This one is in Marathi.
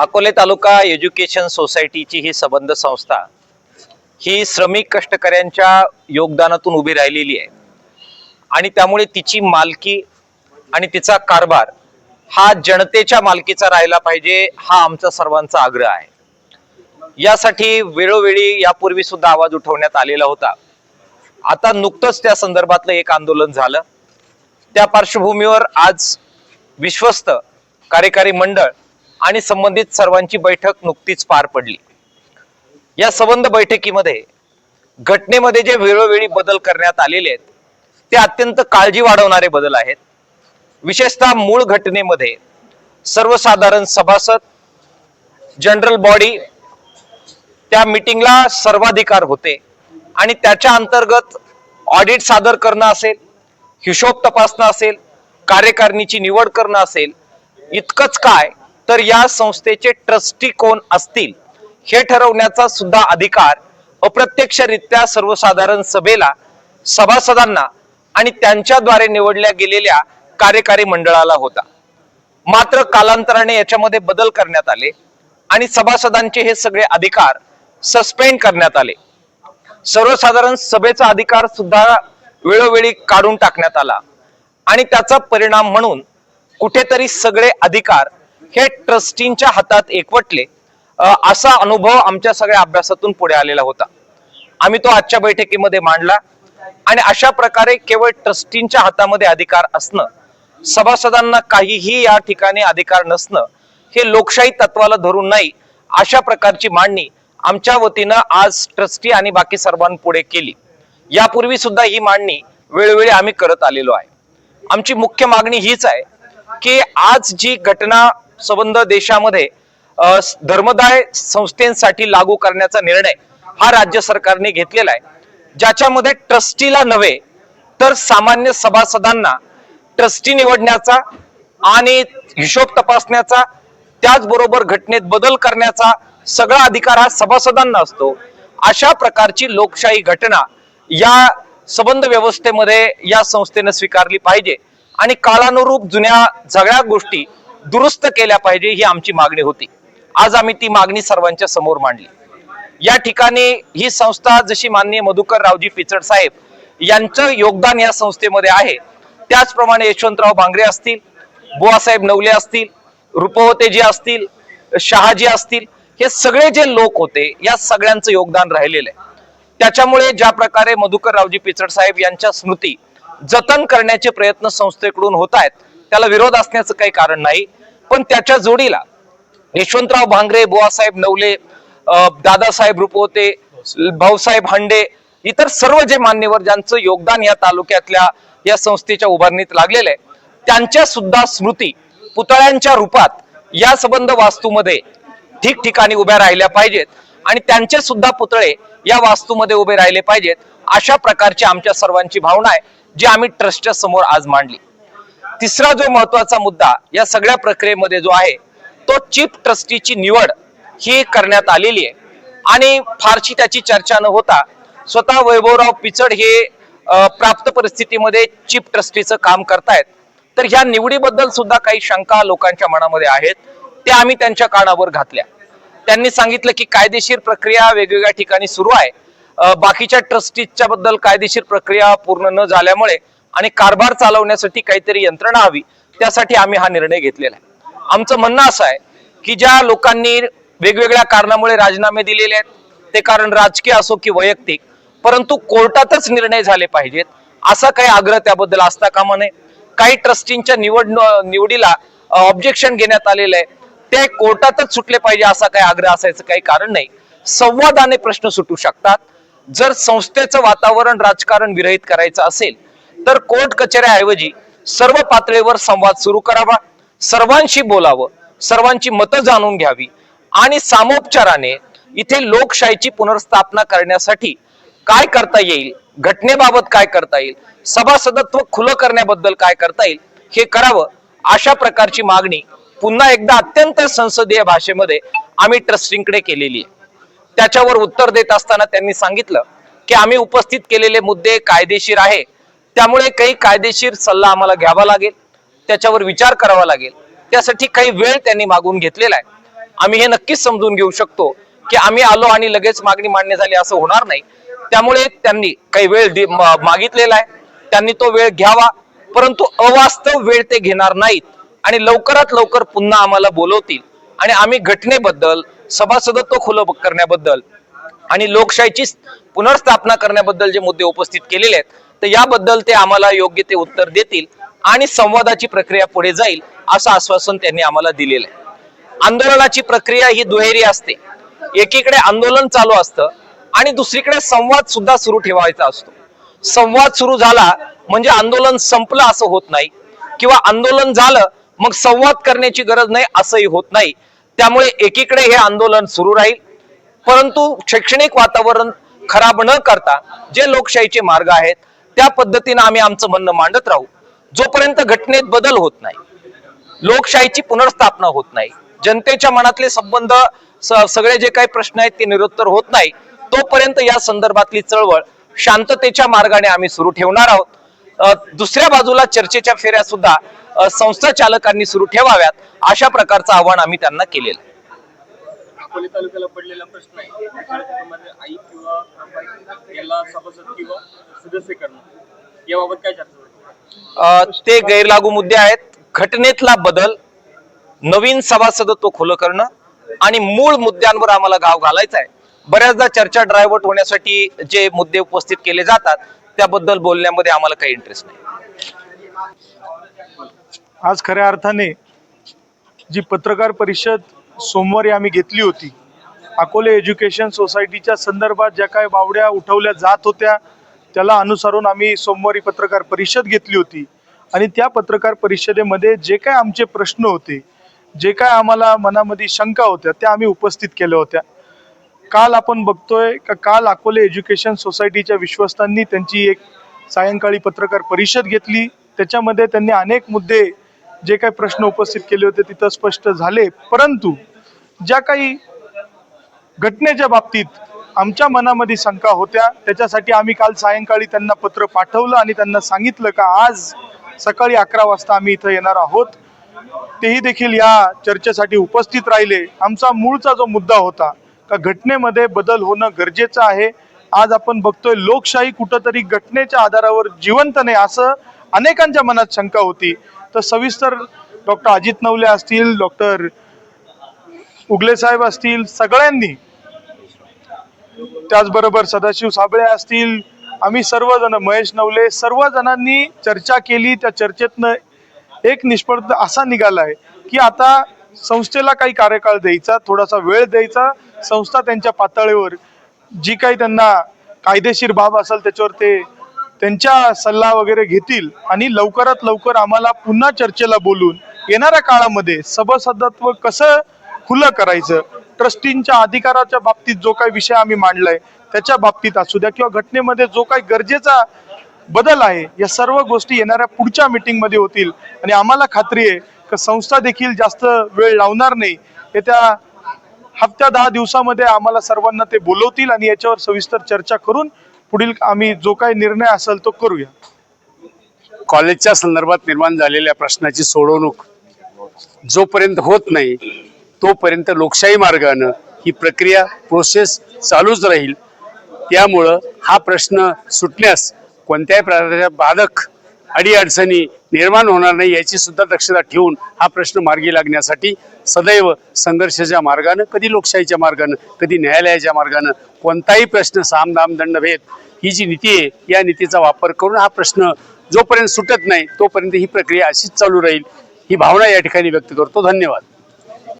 अकोले तालुका एज्युकेशन सोसायटीची ही संबंध संस्था ही श्रमिक कष्टकऱ्यांच्या योगदानातून उभी राहिलेली आहे. आणि त्यामुळे तिची मालकी आणि तिचा कारभार हा जनतेच्या मालकीचा राहिला पाहिजे हा आमचा सर्वांचा आग्रह आहे. यासाठी वेळोवेळी यापूर्वी सुद्धा आवाज उठवण्यात आलेला होता. आता नुकतंच त्या संदर्भातलं एक आंदोलन झालं. त्या पार्श्वभूमीवर आज विश्वस्त कार्यकारी मंडळ आणि संबंधित सर्वांची बैठक नुकतीच पार पडली. या संबंध बैठकीमध्ये घटनेमध्ये जे वेळोवेळी बदल करण्यात आलेले आहेत ते अत्यंत काळजी वाढवणारे बदल आहेत. विशेषतः मूळ घटनेमध्ये सर्वसाधारण सभासद जनरल बॉडी त्या मिटिंगला सर्वाधिकार होते आणि त्याच्या अंतर्गत ऑडिट सादर करणं असेल हिशोब तपासणं असेल कार्यकारिणीची निवड करणं असेल इतकंच काय तर या संस्थेचे ट्रस्टी कोण असतील हे ठरवण्याचा सुद्धा अधिकार अप्रत्यक्षरित्या सर्वसाधारण सभेला सभासदांना आणि त्यांच्याद्वारे निवडल्या गेलेल्या कार्यकारी मंडळाला होता. मात्र कालांतराने याच्यामध्ये बदल करण्यात आले आणि सभासदांचे हे सगळे अधिकार सस्पेंड करण्यात आले. सर्वसाधारण सभेचा अधिकार सुद्धा वेळोवेळी काढून टाकण्यात आला आणि त्याचा परिणाम म्हणून कुठेतरी सगळे अधिकार हे ट्रस्टींच्या हातात एकवटले असा अनुभव आमच्या सगळ्या अभ्यासातून पुढे आलेला होता. आम्ही तो आजच्या बैठकीमध्ये मांडला आणि अशा प्रकारे केवळ ट्रस्टींच्या हातामध्ये अधिकार असणं सभासदांना काहीही या ठिकाणी अधिकार नसणं हे लोकशाही तत्वाला धरून नाही अशा प्रकारची मांडणी आमच्या वतीनं आज ट्रस्टी आणि बाकी सर्वांपुढे केली. यापूर्वी सुद्धा ही मांडणी वेळोवेळी आम्ही करत आलेलो आहे. आमची मुख्य मागणी हीच आहे की आज जी घटना संबंध देशामध्ये धर्मदाय संस्थेसाठी लागू करण्याचा निर्णय हा राज्य सरकारने घेतलेला आहे. ज्याच्यामध्ये ट्रस्टीला नव्हे तर सामान्य सभासदांना ट्रस्टी निवडण्याचा आणि हिशोब तपासण्याचा त्याचबरोबर घटनेत बदल करण्याचा सगळा अधिकार हा सभासदांना असतो. अशा प्रकारची लोकशाही घटना या संबंध व्यवस्थेमध्ये या संस्थेनं स्वीकारली पाहिजे. आणि कालानुरूप जुन्या सगळ्या गोष्टी दुरुस्त केल्या पाहिजे ही आमची मागणी होती. आज आम्ही ती मागणी सर्वांच्या समोर मांडली. या ठिकाणी ही संस्था जशी माननीय मधुकर रावजी पिचड साहेब यांचं योगदान या संस्थेमध्ये आहे. त्याचप्रमाणे यशवंतराव भांगरे असतील बुवासाहेब नवले असतील रुपवतेजी असतील शहाजी असतील हे सगळे जे लोक होते या सगळ्यांचं योगदान राहिलेलं आहे. त्याच्यामुळे ज्या प्रकारे मधुकर रावजी पिचड साहेब यांच्या स्मृती जतन करण्याचे प्रयत्न संस्थेकडून होत आहेत. त्याला विरोध असण्याचं काही कारण नाही. पण त्याच्या जोडीला यशवंतराव भांगरे बुवासाहेब नवले दादासाहेब रुपवते भाऊसाहेब हांडे इतर सर्व जे मान्यवर ज्यांचं योगदान या तालुक्यातल्या या संस्थेच्या उभारणीत लागलेलं आहे त्यांच्या सुद्धा स्मृती पुतळ्यांच्या रूपात या संबंध वास्तूमध्ये ठिकठिकाणी उभ्या राहिल्या पाहिजेत. आणि त्यांचे सुद्धा पुतळे या वास्तूमध्ये उभे राहिले पाहिजेत. अशा प्रकारची आमच्या सर्वांची भावना आहे जी आम्ही ट्रस्टच्या समोर आज मांडली. तिसरा जो महत्त्वाचा मुद्दा या सगळ्या प्रक्रियेमध्ये जो आहे तो चीफ ट्रस्टीची निवड ही करण्यात आलेली आहे. आणि फारशी त्याची चर्चा न होता स्वतः वैभवराव पिचड हे प्राप्त परिस्थितीमध्ये चीफ ट्रस्टीचं काम करतायत. तर ह्या निवडीबद्दल सुद्धा काही शंका लोकांच्या मनामध्ये आहेत त्या आम्ही त्यांच्या कानावर घातल्या. त्यांनी सांगितलं की कायदेशीर प्रक्रिया वेगवेगळ्या ठिकाणी सुरू आहे बाकीच्या ट्रस्टीजच्या बद्दल कायदेशीर प्रक्रिया पूर्ण न झाल्यामुळे आणि कारभार चालवण्यासाठी काहीतरी यंत्रणा हवी त्यासाठी आम्ही हा निर्णय घेतलेला आहे. आमचं म्हणणं असं आहे की ज्या लोकांनी वेगवेगळ्या कारणामुळे राजीनामे दिलेले आहेत ते कारण राजकीय असो की वैयक्तिक परंतु कोर्टातच निर्णय झाले पाहिजेत असा काही आग्रह त्याबद्दल असता कामा नये. काही ट्रस्टींच्या निवड निवडीला ऑब्जेक्शन घेण्यात आलेलं आहे. ते कोर्टातच सुटले पाहिजे असा काही आग्रह असायचं काही कारण नाही. संवादाने प्रश्न सुटू शकतात. जर संस्थेचं वातावरण राजकारण विरहित करायचं असेल तर कोर्ट कचेऱ्याऐवजी सर्व पातळीवर संवाद सुरू करावा सर्वांशी बोलावं सर्वांची मतं जाणून घ्यावी आणि सामोपचाराने इथे लोकशाहीची पुनर्स्थापना करण्यासाठी काय करता येईल घटनेबाबत काय करता येईल सभासदत्व खुलं करण्याबद्दल काय करता येईल हे करावं अशा प्रकारची मागणी पुन्हा एकदा अत्यंत संसदीय भाषेमध्ये आम्ही ट्रस्टींकडे केलेली आहे. त्याच्यावर उत्तर देत असताना त्यांनी सांगितलं की आम्ही उपस्थित केलेले मुद्दे कायदेशीर आहे. त्यामुळे काही कायदेशीर सल्ला आम्हाला घ्यावा लागेल त्याच्यावर विचार करावा लागेल. त्यासाठी काही वेळ त्यांनी मागून घेतलेला आहे. आम्ही हे नक्कीच समजून घेऊ शकतो की आम्ही आलो आणि लगेच मागणी मान्य झाली असं होणार नाही. त्यामुळे त्यांनी काही वेळ मागितलेला आहे. त्यांनी तो वेळ घ्यावा परंतु अवास्तव वेळ ते घेणार नाहीत आणि लवकरात लवकर पुन्हा आम्हाला बोलवतील. आणि आम्ही घटनेबद्दल सभासदत्व खुलं करण्याबद्दल आणि लोकशाहीची पुनर्स्थापना करण्याबद्दल जे मुद्दे उपस्थित केलेले आहेत तर याबद्दल ते आम्हाला योग्य ते उत्तर देतील आणि संवादाची प्रक्रिया पुढे जाईल असं आश्वासन त्यांनी आम्हाला दिलेलं आहे. आंदोलनाची प्रक्रिया ही दुहेरी असते. एकीकडे आंदोलन चालू असतं आणि दुसरीकडे संवाद सुद्धा सुरू ठेवायचा असतो. संवाद सुरू झाला म्हणजे आंदोलन संपलं असं होत नाही किंवा आंदोलन झालं मग संवाद करण्याची गरज नाही असंही होत नाही. त्यामुळे एकीकडे हे आंदोलन सुरू राहील. परंतु शैक्षणिक वातावरण खराब न करता जे लोकशाहीचे मार्ग आहेत त्या पद्धतीनं आम्ही आमचं म्हणणं मांडत राहू. जोपर्यंत घटनेत बदल होत नाही लोकशाहीची पुनर्स्थापना होत नाही जनतेच्या मनातले संबंध सगळे जे काही प्रश्न आहेत ते निरुत्तर होत नाही तोपर्यंत या संदर्भातली चळवळ शांततेच्या मार्गाने आम्ही सुरू ठेवणार आहोत. दुसऱ्या बाजूला चर्चेच्या फेऱ्या सुद्धा संस्था चालकांनी सुरू ठेवाव्यात अशा प्रकारचं आव्हान आम्ही त्यांना केलेलं. आहे. अकोले तालुक्याला पडलेला प्रश्न आहे एखाद्या कुटुंबामध्ये आई किंवा याला सभासद किंवा सदस्य करणं याबाबत काय चर्चा होईल? अ, ते गैरलागू मुद्दे आहेत. घटनेतला बदल नवीन सभासदत्व खुलं करणं आणि मूळ मुद्द्यांवर आम्हाला गाव घालायचा आहे. बऱ्याचदा चर्चा ड्रायव्हर्ट होण्यासाठी जे मुद्दे उपस्थित केले जातात त्याबद्दल बोलण्यामध्ये आम्हाला काही इंटरेस्ट नाही. आज खऱ्या अर्थाने जी पत्रकार परिषद सोमवारी आम्ही घेतली होती अकोले एज्युकेशन सोसायटीच्या संदर्भात ज्या काय बावड्या उठवल्या जात होत्या त्याला अनुसरून आम्ही सोमवारी पत्रकार परिषद घेतली होती. आणि त्या पत्रकार परिषदेमध्ये जे काय आमचे प्रश्न होते जे काय आम्हाला मनामध्ये शंका होत्या त्या आम्ही उपस्थित केल्या होत्या. काल आपण बघतोय का काल अकोले एज्युकेशन सोसायटीच्या विश्वस्तांनी त्यांची एक सायंकाळी पत्रकार परिषद घेतली. त्याच्यामध्ये त्यांनी अनेक मुद्दे जे काही प्रश्न उपस्थित केले होते तिथं स्पष्ट झाले. परंतु ज्या काही घटनेच्या बाबतीत आमच्या मनामध्ये शंका होत्या त्याच्यासाठी आम्ही काल सायंकाळी त्यांना पत्र पाठवलं आणि त्यांना सांगितलं का आज सकाळी अकरा वाजता आम्ही इथं येणार आहोत. तेही देखील या चर्चेसाठी उपस्थित राहिले. आमचा मूळचा जो मुद्दा होता का घटनेमध्ये बदल होणं गरजेचं आहे. आज आपण बघतोय लोकशाही कुठंतरी घटनेच्या आधारावर जिवंत नाही असं अनेकांच्या मनात शंका होती. तर सविस्तर डॉक्टर अजित नवले असतील डॉक्टर उगले साहेब असतील सगळ्यांनी त्याचबरोबर सदाशिव साबळे असतील आम्ही सर्वजण महेश नवले सर्वजणांनी चर्चा केली. त्या चर्चेतनं एक निष्पन्न असा निघाला आहे की आता संस्थेला काही कार्यकाळ द्यायचा थोडासा वेळ द्यायचा. संस्था त्यांच्या पातळीवर जी काही त्यांना कायदेशीर बाब असेल त्याच्यावर ते त्यांच्या सल्ला वगैरे घेतील आणि लवकरात लवकर आम्हाला पुन्हा चर्चेला बोलून येणाऱ्या काळामध्ये सभासदत्व कसं खुलं करायचं ट्रस्टींच्या अधिकाराच्या बाबतीत जो काही विषय आम्ही मांडलाय त्याच्या बाबतीत असू द्या किंवा घटनेमध्ये जो काही गरजेचा बदल आहे या सर्व गोष्टी येणाऱ्या पुढच्या मीटिंगमध्ये होतील. आणि आम्हाला खात्री आहे की संस्था देखील जास्त वेळ लावणार नाही. येत्या हप्त्या दहा दिवसामध्ये आम्हाला सर्वांना ते बोलवतील आणि याच्यावर सविस्तर चर्चा करून पुढील आम्ही जो काही निर्णय असेल तो करूया. कॉलेजच्या संदर्भात निर्माण झालेल्या प्रश्नाची सोडवणूक जोपर्यंत होत नाही तोपर्यंत लोकशाही मार्गानं ही प्रक्रिया प्रोसेस चालूच राहील. त्यामुळं हा प्रश्न सुटण्यास कोणत्याही प्रकारच्या बाधक अडीअडचणी निर्माण होणार नाही याची सुद्धा दक्षता ठेवून हा प्रश्न मार्गी लागण्यासाठी सदैव संघर्षाच्या मार्गानं कधी लोकशाहीच्या मार्गानं कधी न्यायालयाच्या मार्गानं कोणताही प्रश्न सामदाम दंडभेद ही जी नीती आहे या नीतीचा वापर करून हा प्रश्न जोपर्यंत सुटत नाही तोपर्यंत ही प्रक्रिया अशीच चालू राहील ही भावना या ठिकाणी व्यक्त करतो. धन्यवाद.